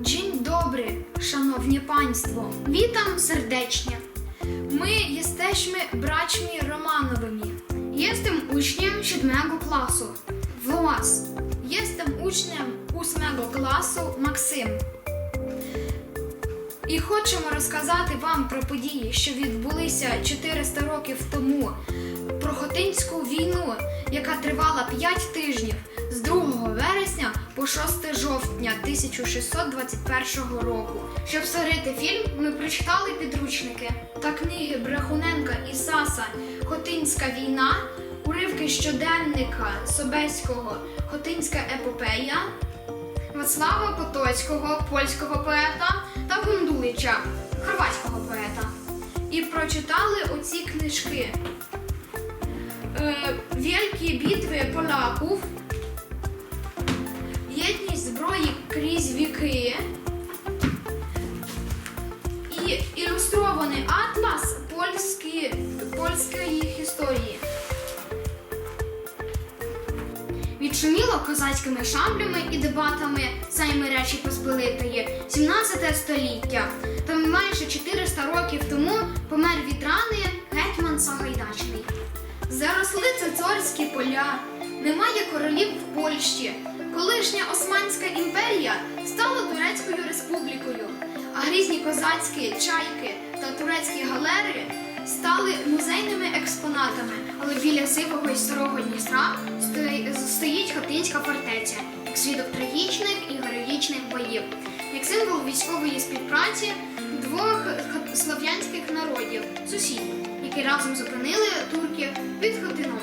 Dzień dobry, szanowні państwo. Witam serdecznie. My jesteśmy braćmi Romanowymi. Jestem uczniem siódmego klasu. Włas. Jestem uczniem ósmego класу Максим. І хочемо розказати вам про події, що відбулися 400 років тому, про Хотинську війну, яка тривала 5 тижнів з 2 вересня по 6 жовтня 1621 року. Щоб створити фільм, ми прочитали підручники та книги Брехуненка і Саса Хотинська війна, уривки щоденника Собеського Хотинська епопея. Вацлава Потоцького, польського поета та Гундулича, хорватського поета. І прочитали оці книжки. Е, Вількі битви поляків, Єдність зброї крізь віки і ілюстрований атлас польські, польської історії. Відшуміло козацькими шаблями і дебатами Сейми Речі Посполитої 17 століття. Та майже 400 років тому помер від рани гетьман Сагайдачний. Заросли царські поля, немає королів в Польщі. Колишня Османська імперія стала Турецькою республікою, а грізні козацькі чайки та турецькі галери стали музейними експонатами, але біля сивого і старого Дністра стоїть Хотинська фортеця, як свідок трагічних і героїчних боїв, як символ військової співпраці двох слов'янських народів, сусідів, які разом зупинили турків під Хотином.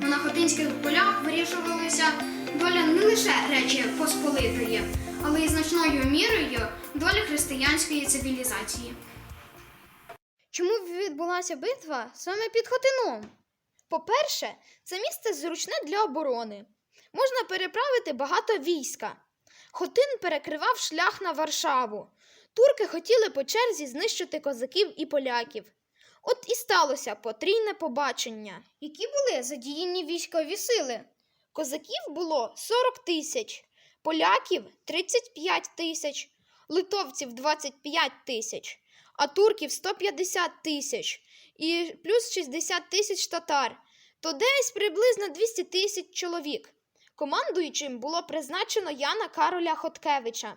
На хотинських полях вирішувалася доля не лише Речі Посполитої, але й значною мірою доля християнської цивілізації. Чому відбулася битва саме під Хотином? По-перше, це місце зручне для оборони. Можна переправити багато війська. Хотин перекривав шлях на Варшаву. Турки хотіли по черзі знищити козаків і поляків. От і сталося потрійне побачення. Які були задіяні військові сили? Козаків було 40 тисяч, поляків 35 тисяч, литовців 25 тисяч а турків 150 тисяч і плюс 60 тисяч татар, то десь приблизно 200 тисяч чоловік. Командуючим було призначено Яна Кароля Хоткевича.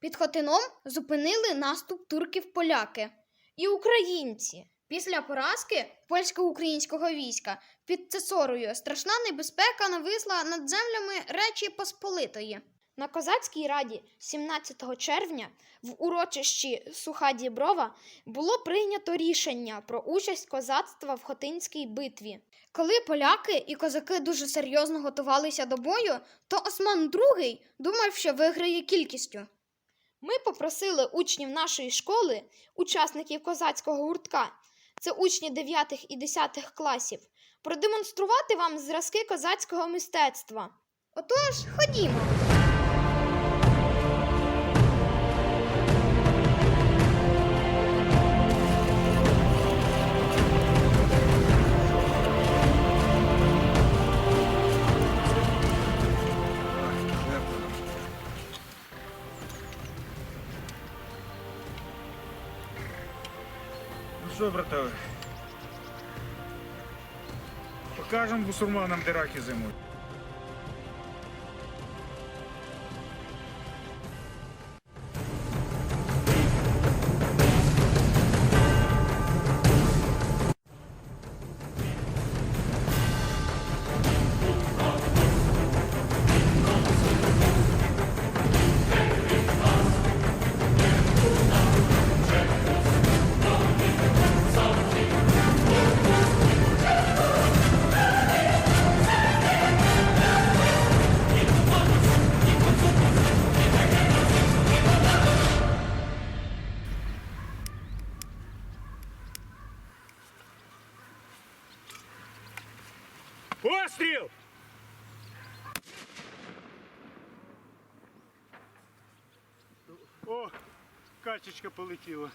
Під Хотином зупинили наступ турків-поляки і українці. Після поразки польсько-українського війська під Цесорою страшна небезпека нависла над землями Речі Посполитої. На козацькій раді 17 червня в урочищі Суха Діброва було прийнято рішення про участь козацтва в Хотинській битві. Коли поляки і козаки дуже серйозно готувалися до бою, то Осман II думав, що виграє кількістю. Ми попросили учнів нашої школи, учасників козацького гуртка, це учні 9 і 10 класів, продемонструвати вам зразки козацького мистецтва. Отож, ходімо. Братове? Покажемо бусурманам, де раки зимують. Качечка полетіла.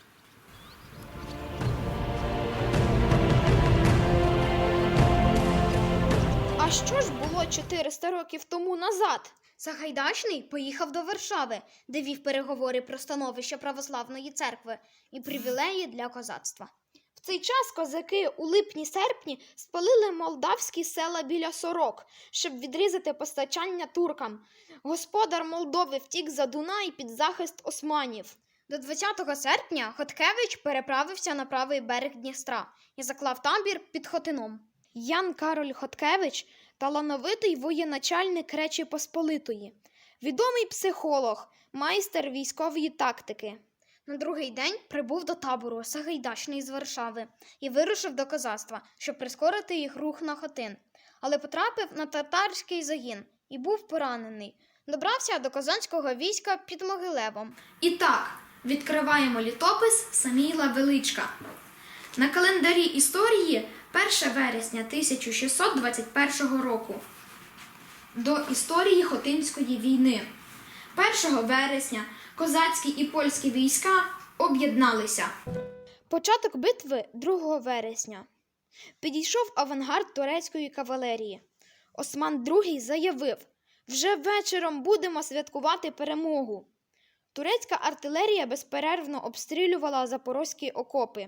А що ж було 400 років тому назад? Сагайдачний поїхав до Варшави, де вів переговори про становище православної церкви і привілеї для козацтва. В цей час козаки у липні-серпні спалили молдавські села біля сорок, щоб відрізати постачання туркам. Господар Молдови втік за Дунай під захист османів. До 20 серпня Хоткевич переправився на правий берег Дністра і заклав табір під Хотином. Ян Кароль Хоткевич талановитий воєначальник Речі Посполитої, відомий психолог, майстер військової тактики. На другий день прибув до табору Сагайдачний з Варшави і вирушив до козацтва, щоб прискорити їх рух на Хотин. Але потрапив на татарський загін і був поранений. Добрався до козацького війська під Могилевом. І так, відкриваємо літопис Саміла Величка. На календарі історії 1 вересня 1621 року. До історії Хотинської війни. 1 вересня козацькі і польські війська об'єдналися. Початок битви 2 вересня. Підійшов авангард турецької кавалерії. Осман II заявив: вже вечором будемо святкувати перемогу. Турецька артилерія безперервно обстрілювала запорозькі окопи.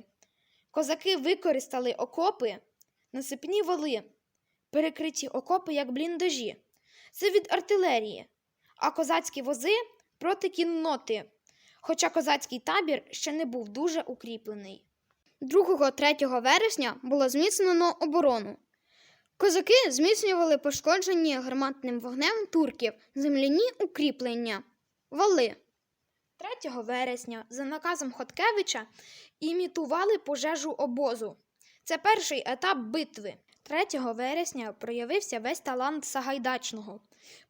Козаки використали окопи, насипні вали, перекриті окопи як бліндажі. Це від артилерії, а козацькі вози проти кінноти, хоча козацький табір ще не був дуже укріплений. 2-3 вересня було зміцнено оборону. Козаки зміцнювали пошкоджені гарматним вогнем турків земляні укріплення, вали. 3 вересня за наказом Хоткевича імітували пожежу обозу. Це перший етап битви. 3 вересня проявився весь талант Сагайдачного.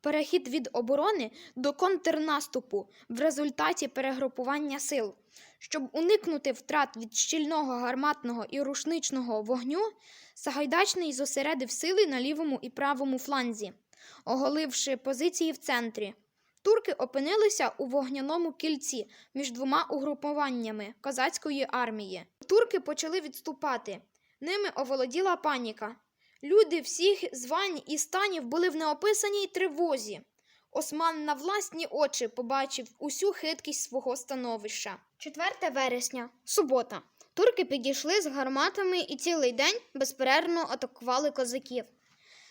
Перехід від оборони до контрнаступу в результаті перегрупування сил. Щоб уникнути втрат від щільного гарматного і рушничного вогню, Сагайдачний зосередив сили на лівому і правому фланзі, оголивши позиції в центрі. Турки опинилися у вогняному кільці між двома угрупуваннями козацької армії. Турки почали відступати. Ними оволоділа паніка. Люди всіх звань і станів були в неописаній тривозі. Осман на власні очі побачив усю хиткість свого становища. 4 вересня, субота. Турки підійшли з гарматами і цілий день безперервно атакували козаків.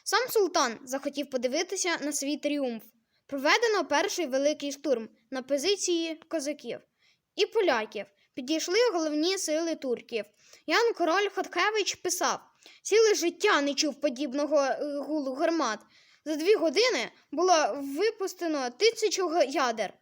Сам султан захотів подивитися на свій тріумф. Проведено перший великий штурм на позиції козаків і поляків. Підійшли головні сили турків. Ян Король Хоткевич писав: ціле життя не чув подібного е, гулу гармат. За дві години було випустено тисячу ядер.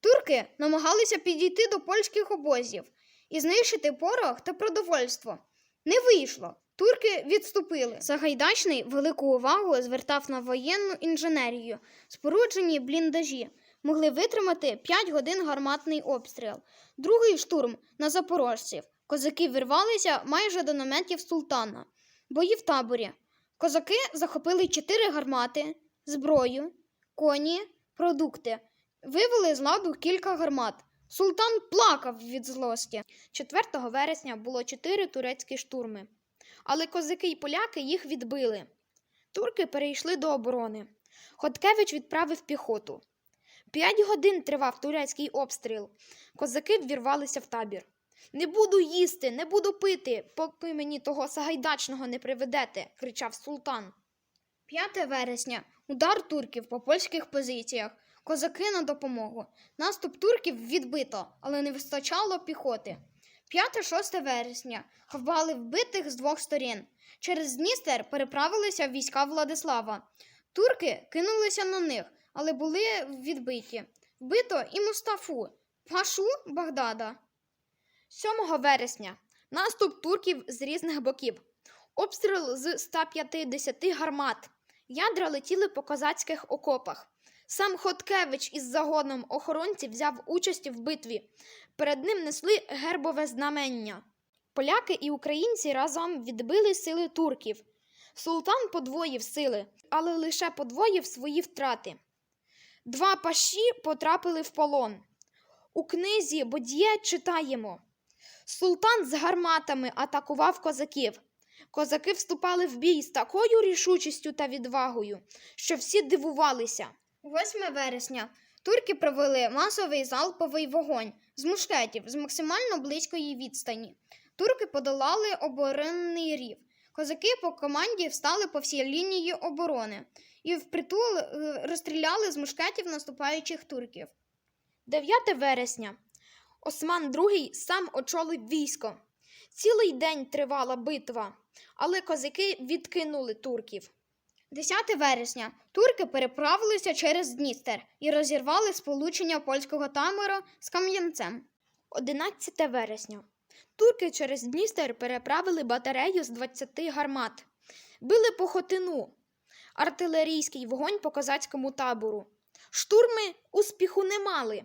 Турки намагалися підійти до польських обозів і знищити порох та продовольство. Не вийшло. Турки відступили. Сагайдачний велику увагу звертав на воєнну інженерію. Споруджені бліндажі могли витримати 5 годин гарматний обстріл. Другий штурм на запорожців. Козаки вирвалися майже до наметів султана. Бої в таборі. Козаки захопили 4 гармати, зброю, коні, продукти. Вивели з ладу кілька гармат. Султан плакав від злості. 4 вересня було чотири турецькі штурми, але козаки й поляки їх відбили. Турки перейшли до оборони. Хоткевич відправив піхоту. П'ять годин тривав турецький обстріл. Козаки ввірвалися в табір. Не буду їсти, не буду пити, поки мені того сагайдачного не приведете, кричав султан. 5 вересня. Удар турків по польських позиціях. Козаки на допомогу. Наступ турків відбито, але не вистачало піхоти. 5-6 вересня. Ховали вбитих з двох сторін. Через Дністер переправилися війська Владислава. Турки кинулися на них, але були відбиті. Вбито і Мустафу, Пашу Багдада. 7 вересня. Наступ турків з різних боків. Обстріл з 150 гармат. Ядра летіли по козацьких окопах. Сам Хоткевич із загоном охоронців взяв участь в битві. Перед ним несли гербове знамення. Поляки і українці разом відбили сили турків. Султан подвоїв сили, але лише подвоїв свої втрати. Два паші потрапили в полон. У книзі Бод'є читаємо. Султан з гарматами атакував козаків. Козаки вступали в бій з такою рішучістю та відвагою, що всі дивувалися. 8 вересня турки провели масовий залповий вогонь з мушкетів з максимально близької відстані. Турки подолали оборонний рів. Козаки по команді встали по всій лінії оборони і впритул е, розстріляли з мушкетів наступаючих турків. 9 вересня. Осман II сам очолив військо. Цілий день тривала битва, але козаки відкинули турків. 10 вересня турки переправилися через Дністер і розірвали сполучення польського тамора з Кам'янцем. 11 вересня. Турки через Дністер переправили батарею з 20 гармат. Били по Хотину. Артилерійський вогонь по козацькому табору. Штурми успіху не мали.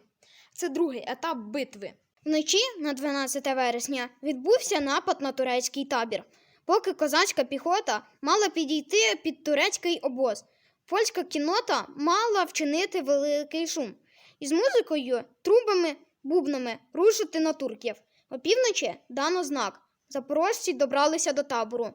Це другий етап битви. Вночі на 12 вересня відбувся напад на турецький табір. Поки козацька піхота мала підійти під турецький обоз, польська кінота мала вчинити великий шум і з музикою, трубами, бубнами рушити на турків. Опівночі дано знак. Запорожці добралися до табору.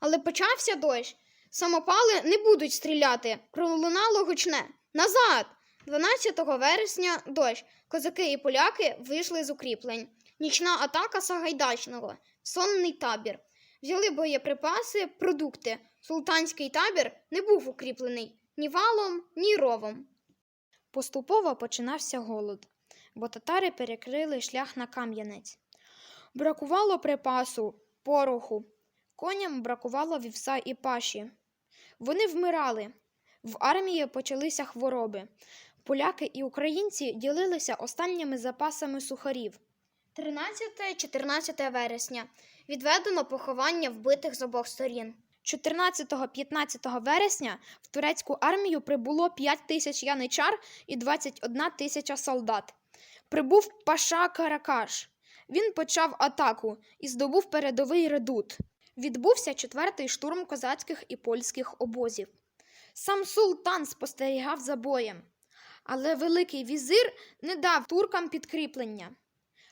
Але почався дощ. Самопали не будуть стріляти. Пролунало гучне. Назад! 12 вересня дощ. Козаки і поляки вийшли з укріплень. Нічна атака Сагайдачного, сонний табір. Взяли боєприпаси, продукти. Султанський табір не був укріплений ні валом, ні ровом. Поступово починався голод, бо татари перекрили шлях на Кам'янець. Бракувало припасу, пороху, коням бракувало вівса і паші. Вони вмирали. В армії почалися хвороби. Поляки і українці ділилися останніми запасами сухарів. 13-14 вересня відведено поховання вбитих з обох сторін. 14-15 вересня в турецьку армію прибуло 5 тисяч яничар і 21 тисяча солдат. Прибув Паша Каракаш. Він почав атаку і здобув передовий редут. Відбувся четвертий штурм козацьких і польських обозів. Сам султан спостерігав за боєм, але Великий візир не дав туркам підкріплення.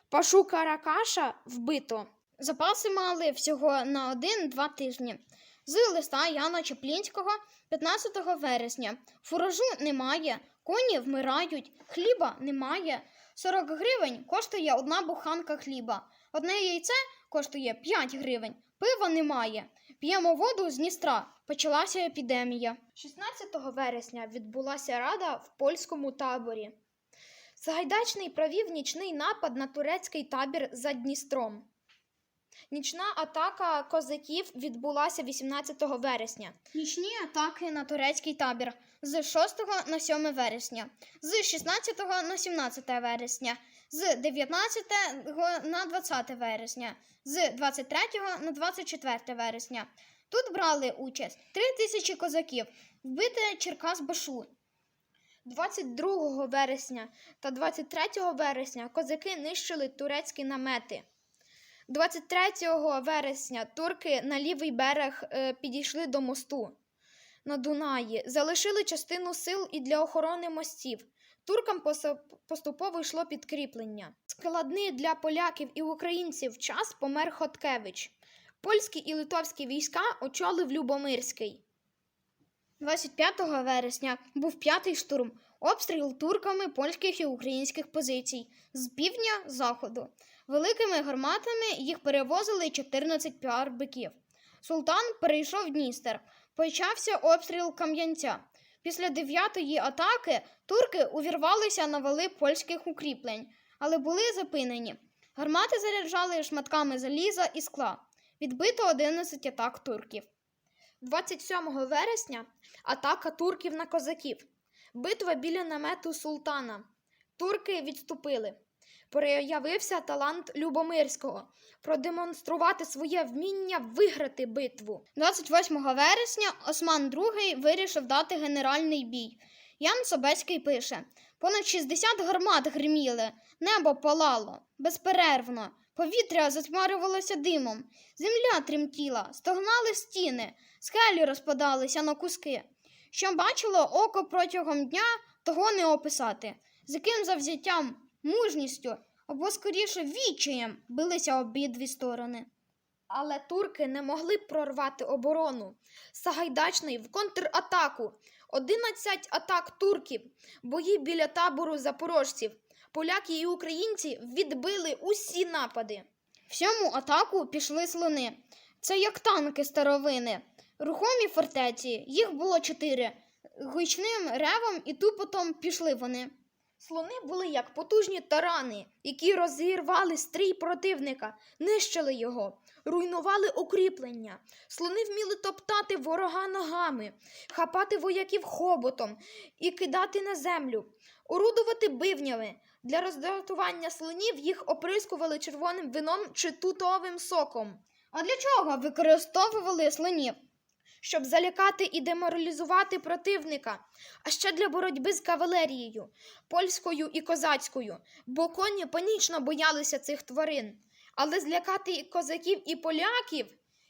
Пашу Каракаша вбито. Запаси мали всього на один-два тижні. З листа Яна Чеплінського 15 вересня. Фуражу немає, коні вмирають, хліба немає. 40 гривень коштує одна буханка хліба. Одне яйце коштує 5 гривень. Пива немає. П'ємо воду з Дністра. Почалася епідемія. 16 вересня відбулася рада в польському таборі. Сагайдачний провів нічний напад на турецький табір за Дністром. Нічна атака козаків відбулася 18 вересня. Нічні атаки на турецький табір з 6 на 7 вересня, з 16 на 17 вересня, з 19 на 20 вересня, з 23 на 24 вересня. Тут брали участь 3 тисячі козаків, вбите Черкас Башу. 22 вересня та 23 вересня козаки нищили турецькі намети. 23 вересня турки на лівий берег е, підійшли до мосту на Дунаї, залишили частину сил і для охорони мостів. Туркам поступово йшло підкріплення. Складний для поляків і українців час помер Хоткевич. Польські і литовські війська очолив Любомирський. 25 вересня був п'ятий штурм, обстріл турками польських і українських позицій з півдня заходу. Великими гарматами їх перевозили 14 пар биків. Султан перейшов Дністер. Почався обстріл Кам'янця. Після дев'ятої атаки турки увірвалися на вали польських укріплень, але були зупинені. Гармати заряджали шматками заліза і скла. Відбито 11 атак турків. 27 вересня атака турків на козаків. Битва біля намету султана. Турки відступили. Проявився талант Любомирського продемонструвати своє вміння виграти битву. 28 вересня Осман II вирішив дати генеральний бій. Ян Собецький пише: понад 60 гармат гриміли, небо палало безперервно, повітря затьмарювалося димом, земля тремтіла, стогнали стіни, скелі розпадалися на куски. Що бачило око протягом дня, того не описати. З яким завзяттям, мужністю або скоріше відчаєм билися обидві сторони. Але турки не могли прорвати оборону. Сагайдачний в контратаку. 11 атак турків, бої біля табору запорожців. Поляки і українці відбили усі напади. Всьому атаку пішли слони. Це як танки старовини. Рухомі фортеці, їх було чотири. Гучним ревом і тупотом пішли вони. Слони були як потужні тарани, які розірвали стрій противника, нищили його, руйнували укріплення. Слони вміли топтати ворога ногами, хапати вояків хоботом і кидати на землю, орудувати бивнями. Для роздратування слонів їх оприскували червоним вином чи тутовим соком. А для чого використовували слонів? Щоб залякати і деморалізувати противника, а ще для боротьби з кавалерією, польською і козацькою, бо коні панічно боялися цих тварин. Але злякати і козаків і поляків?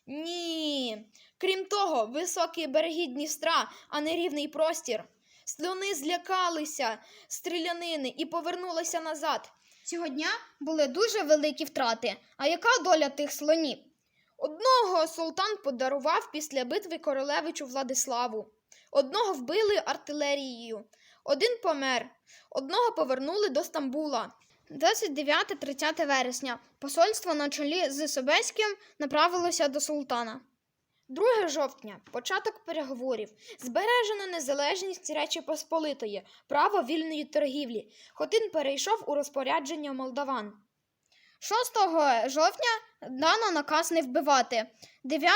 Ні. Крім того, високі береги Дністра, а не рівний простір. Слони злякалися стрілянини і повернулися назад. Цього дня були дуже великі втрати. А яка доля тих слонів? Одного султан подарував після битви королевичу Владиславу, одного вбили артилерією, один помер, одного повернули до Стамбула. 29-30 вересня посольство на чолі з Собеським направилося до султана. 2 жовтня початок переговорів. Збережена незалежність Речі Посполитої, право вільної торгівлі. Хотин перейшов у розпорядження молдаван. 6 жовтня дано наказ не вбивати. 9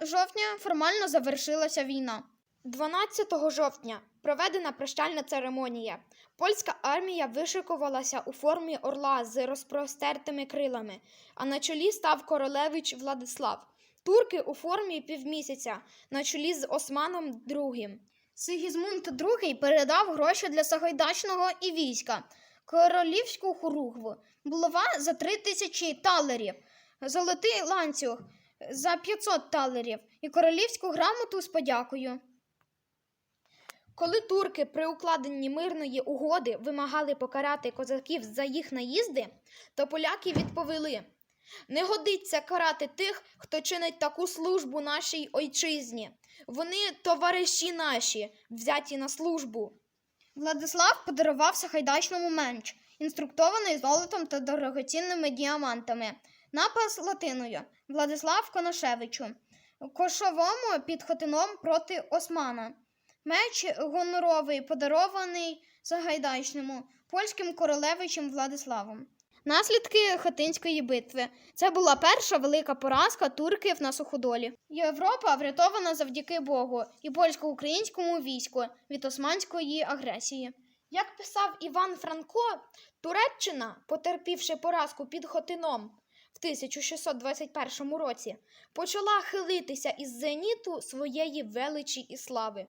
жовтня формально завершилася війна. 12 жовтня проведена прощальна церемонія. Польська армія вишикувалася у формі орла з розпростертими крилами, а на чолі став королевич Владислав. Турки у формі півмісяця на чолі з Османом II. Сигізмунд II передав гроші для Сагайдачного і війська, королівську хоругву, булава за три тисячі талерів, золотий ланцюг за 500 талерів і королівську грамоту з подякою. Коли турки при укладенні мирної угоди вимагали покарати козаків за їх наїзди, то поляки відповіли: не годиться карати тих, хто чинить таку службу нашій ойчизні. Вони товариші наші, взяті на службу. Владислав подарував Сахайдачному менч, інструктований золотом та дорогоцінними діамантами, напас латиною Владислав Коношевичу, кошовому під Хотином проти Османа. Меч гоноровий подарований Сагайдачному польським королевичем Владиславом. Наслідки Хатинської битви. Це була перша велика поразка турків на суходолі. Європа врятована завдяки Богу і польсько-українському війську від османської агресії. Як писав Іван Франко, Туреччина, потерпівши поразку під Хотином в 1621 році, почала хилитися із зеніту своєї величі і слави.